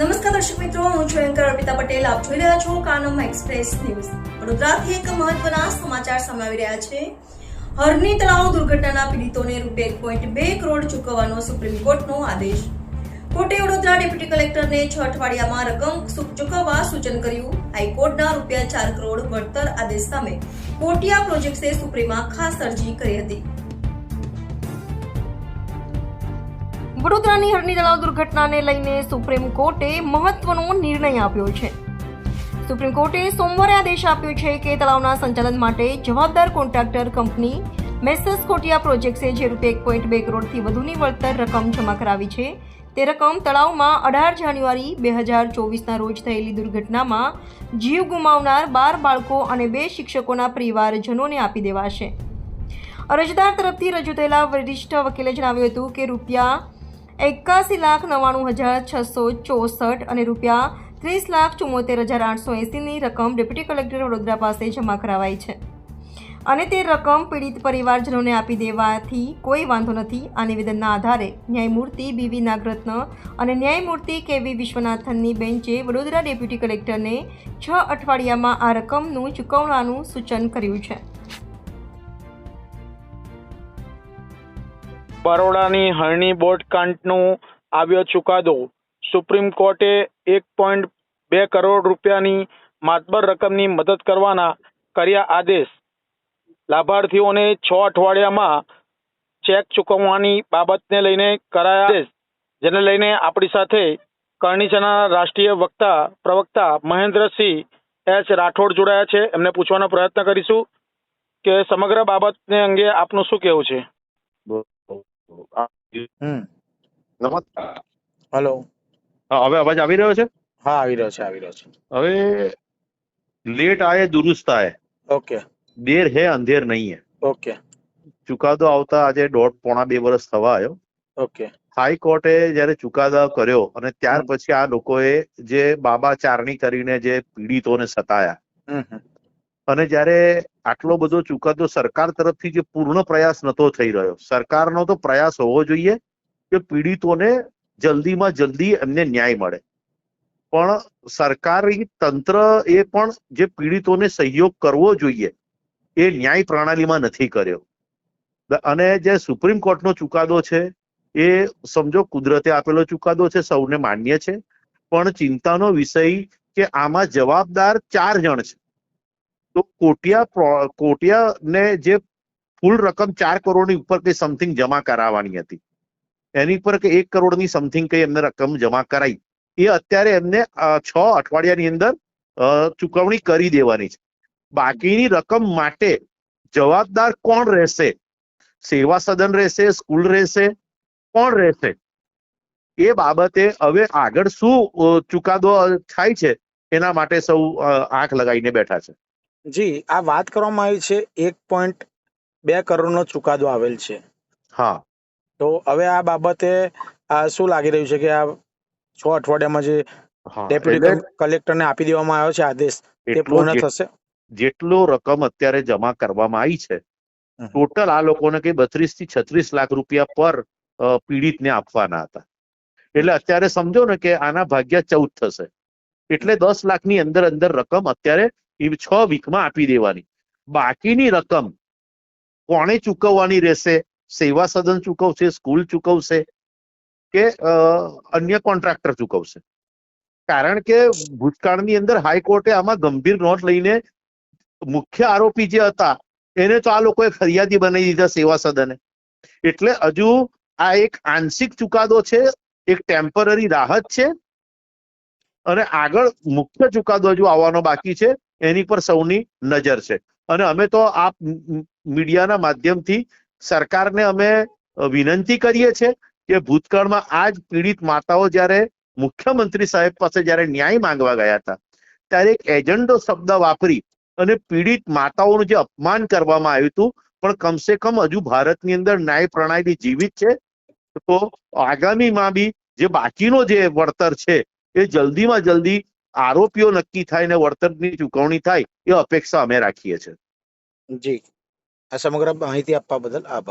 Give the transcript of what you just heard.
નમસ્કાર દર્શક મિત્રો, હું છું એન્કર અર્પિતા પટેલ. આપ જોઈ રહ્યા છો કાનમ એક્સપ્રેસ ન્યૂઝ. વડોદરાથી એક મહત્વના સમાચાર સમાવી રહ્યા છે. હરની તળાવ દુર્ઘટનાના પીડિતોને રૂપિયા એક પોઈન્ટ બે કરોડ ચૂકવવાનો સુપ્રીમ કોર્ટનો આદેશ. કોર્ટે વડોદરા ડેપ્યુટી કલેક્ટરને છ અઠવાડિયામાં રકમ ચૂકવવા સૂચન કર્યું. હાઈકોર્ટના રૂપિયા ચાર કરોડ વળતર આદેશ સામે કોટિયા પ્રોજેક્ટ્સે સુપ્રીમમાં ખાસ અરજી કરી હતી. વડોદરાની હરની તળાવ દુર્ઘટનાને લઈને સુપ્રીમ કોર્ટે મહત્વનો નિર્ણય આપ્યો છે. સુપ્રીમ કોર્ટે સોમવારે આદેશ આપ્યો છે કે તળાવના સંચાલન માટે જવાબદાર કોન્ટ્રાક્ટર કંપની મેસર્સ કોટિયા પ્રોજેક્ટ્સે જે રૂપિયા એક પોઈન્ટ બે કરોડથી વધુની વળતર રકમ જમા કરાવી છે, તે રકમ તળાવમાં અઢાર જાન્યુઆરી બે હજાર ચોવીસના રોજ થયેલી દુર્ઘટનામાં જીવ ગુમાવનાર બાર બાળકો અને બે શિક્ષકોના પરિવારજનોને આપી દેવાશે. અરજદાર તરફથી રજૂ થયેલા વરિષ્ઠ વકીલે જણાવ્યું હતું કે રૂપિયા એકાસી લાખ નવ્વાણું હજાર છસો ચોસઠ અને રૂપિયા ત્રીસ લાખ ચુમ્મોતેર હજાર આઠસો એંસીની રકમ ડેપ્યુટી કલેક્ટર વડોદરા પાસે જમા કરાવાઈ છે. અને તે રકમ પીડિત પરિવારજનોને આપી દેવાથી કોઈ વાંધો નથી. આ નિવેદનના આધારે ન્યાયમૂર્તિ બીવી નાગરત્ન અને ન્યાયમૂર્તિ કેવી વિશ્વનાથનની બેન્ચે વડોદરા ડેપ્યુટી કલેક્ટરને છ અઠવાડિયામાં આ રકમનું ચૂકવવાનું સૂચન કર્યું છે. બરોડાની હરણી બોટ કાંડનું આવ્યો ચુકાદો. સુપ્રીમ કોર્ટે એક પોઈન્ટ બે કરોડ રૂપિયાની માતબર રકમની મદદ કરવાના કર્યા આદેશ. લાભાર્થીઓને છ અઠવાડિયામાં ચેક ચૂકવવાની બાબતને લઈને કરાયા આદેશ, જેને લઈને આપણી સાથે કરણીચાના રાષ્ટ્રીય વક્તા પ્રવક્તા મહેન્દ્રસિંહ એચ રાઠોડ જોડાયા છે. એમને પૂછવાનો પ્રયત્ન કરીશું કે સમગ્ર બાબતને અંગે આપનું શું કહેવું છે? હમ. નમસ્કાર. હલો. હા, હવે અવાજ આવી રહ્યો છે? હા આવી રહ્યો છે આવી રહ્યો છે. હવે લેટ આયે દુરુસ્ત આયે. ઓકે. દેર હે અંધેર નહીં હે. ઓકે. ચુકાદો આવતા આજે દોઢ પોણા બે વર્ષ થવા આવ્યો ઓકે. હાઈકોર્ટે જયારે ચુકાદો કર્યો અને ત્યાર પછી આ લોકોએ જે બાબા ચારણી કરીને જે પીડિતોને સતાયા. અને જ્યારે આટલો બધો ચુકાદો સરકાર તરફથી જે પૂર્ણ પ્રયાસ નતો થઈ રહ્યો, સરકારનો તો પ્રયાસ હોવો જોઈએ કે પીડિતોને જલ્દીમાં જલ્દી એમને ન્યાય મળે. પણ સરકારી તંત્ર એ પણ જે પીડિતોને સહયોગ કરવો જોઈએ, એ ન્યાય પ્રણાલીમાં નથી કર્યો. અને જે સુપ્રીમ કોર્ટનો ચુકાદો છે, એ સમજો કુદરતે આપેલો ચુકાદો છે, સૌને માન્ય છે. પણ ચિંતાનો વિષય કે આમાં જવાબદાર ચાર જણ છે. તો કોટિયા કોટિયા ને જે ફૂલ રકમ ચાર કરોડની ઉપર કઈ સમથિંગ જમા કરાવવાની હતી. એની પર કે એક કરોડની સમથિંગ કઈ એમને રકમ જમા કરાઈ. એ અત્યારે એમને છ અઠવાડિયાની અંદર ચૂકવણી કરી દેવાની છે. બાકીની રકમ માટે જવાબદાર કોણ રહેશે? સેવા સદન રહેશે, સ્કૂલ રહેશે, કોણ રહેશે? એ બાબતે હવે આગળ શું ચુકાદો થાય છે, એના માટે સૌ આંખ લગાવીને બેઠા છે. જી આ વાત કરવામાં આવી છે એક પોઈન્ટ બે કરોડનો ચુકાદો આવેલ છે. હા. તો હવે આ બાબતે આ શું લાગી રહ્યું છે કે આ છ અઠવાડિયામાં જે હા ડેપ્યુટી એટલે કલેક્ટરને આપી દેવામાં આવ્યો છે આદેશ તે એટલો પૂર્ણ જે- થશે? જેટલો રકમ અત્યારે જમા કરવામાં આવી છે. ટોટલ આ લોકોને કઈ બત્રીસથી છત્રીસ લાખ રૂપિયા પર અ, પીડિતને આપવાના હતા. એટલે અત્યારે સમજો ને કે આના ભાગ્યા ચૌદ થશે. એટલે દસ લાખની અંદર અંદર રકમ અત્યારે છ વીકમાં આપી દેવાની. બાકીની રકમ કોણે ચૂકવવાની રહેશે? સેવા સદન ચૂકવશે? સ્કૂલ ચૂકવશે? કે અન્ય કોન્ટ્રાક્ટર ચૂકવશે? કારણ કે ભૂતકાળની અંદર હાઈકોર્ટે આમાં ગંભીર નોંધ લઈને મુખ્ય આરોપી જે હતા, એને તો આ લોકોએ ફરિયાદી બનાવી દીધા સેવા સદને. એટલે હજુ આ એક આંશિક ચુકાદો છે, એક ટેમ્પરરી રાહત છે, અને આગળ મુખ્ય ચુકાદો હજુ આવવાનો બાકી છે. એની પર સૌની નજર છે. અને અમે તો આ મીડિયાના માધ્યમથી સરકારને અમે વિનંતી કરીએ છીએ કે ભૂતકાળમાં આ જ પીડિત માતાઓ જ્યારે મુખ્યમંત્રી સાહેબ પાસે જ્યારે ન્યાય માંગવા ગયા હતા, ત્યારે એક એજન્ડો શબ્દ વાપરી અને પીડિત માતાઓનું જે અપમાન કરવામાં આવ્યું હતું, પણ કમસે કમ હજુ ભારતની અંદર ન્યાય પ્રણાલી જીવિત છે, તો આગામીમાં બી જે બાકીનો જે વળતર છે એ જલ્દીમાં જલ્દી આરોપીઓ નક્કી થાય ને વળતરની ચુકવણી થાય એ અપેક્ષા અમે રાખીએ છીએ. જી. આ સમગ્ર માહિતી આપવા બદલ આભાર.